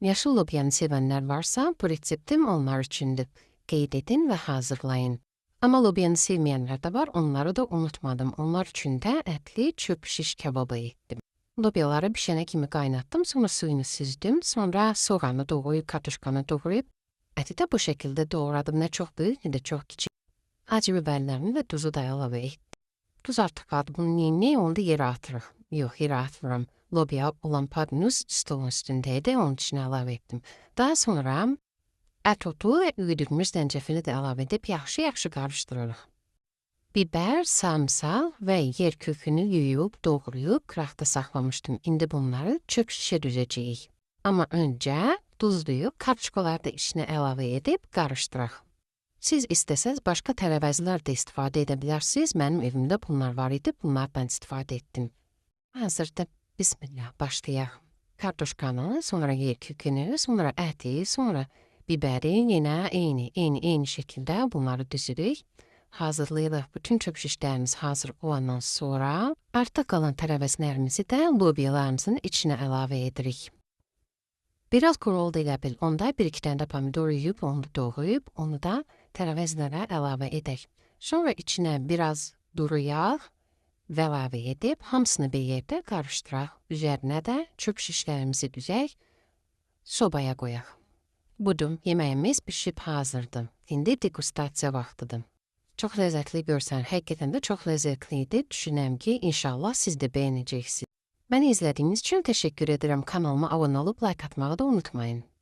Yaşıl lobyanı sevenler varsa bu reseptim onlar içindir. Qeyd edin ve hazırlayın. Ama lobyanı sevmeyenler de var, onları da unutmadım. Onlar için de etli çöp şiş kebabı ettim. Lobyaları pişene kimi kaynattım, sonra suyunu süzdüm, sonra soğanı doğrayıp, katışkanı doğrayıp, eti de bu şekilde doğradım. Ne çok büyük ne de çok küçük. Acı biberlerini ve tuzu da ilave ettim. Tuz artık vardı. Bunun yerine onu da yere atırım. Yok yere atmıyorum. Lobya olan pardonuz stolun üstündeydi. Onun için ilave ettim. Daha sonra et otu ve üyüdülmüş zencefili de ilave edip yaxşı yaxşı karıştırırıq. Biber, sarımsak ve yer kökünü yuyup doğrayıp kırakta saklamıştım. Şimdi bunları çöp şişe düzeceğiz. Ama önce tuzlayıp karışkaları da içine ilave edip karıştıraq. Siz isteseniz başka tərəvəzlər də istifadə edə bilərsiniz. Mənim evimdə bunlar var idi, bunlardan istifadə etdim. Hazırda bismillah başlayaq. Kartuşkanı, sonra yer kökünü, sonra əti, sonra biberi yine eyni, eyni, eyni şekilde bunları düzürük. Hazırlayırıq. Bütün çöp şişlərimiz hazır olandan sonra arta kalan tərəvəzlərimizi də lobyalarımızın içine əlavə edirik. Biraz kuru oldu ilə bil, onda bir iki tane de pomidor yiyip, onu da doğrayıp, onu da tərəvəzlərə əlavə edək. Sonra içine biraz duru yağ və əlavə edib, hamısını bir yerdə qarışdıraq. Üzərinə də çöp şişlərimizi düzək, sobaya qoyaq. Budum, yemeğimiz pişip hazırdı. Şimdi degustasiya vaxtıdır. Çok lezzetli görsen, hakikaten de çok lezzetliydi. Düşünem ki inşallah siz de beğeneceksiniz. Beni izlediğiniz için teşekkür ederim. Kanalıma abone olup like atmayı da unutmayın.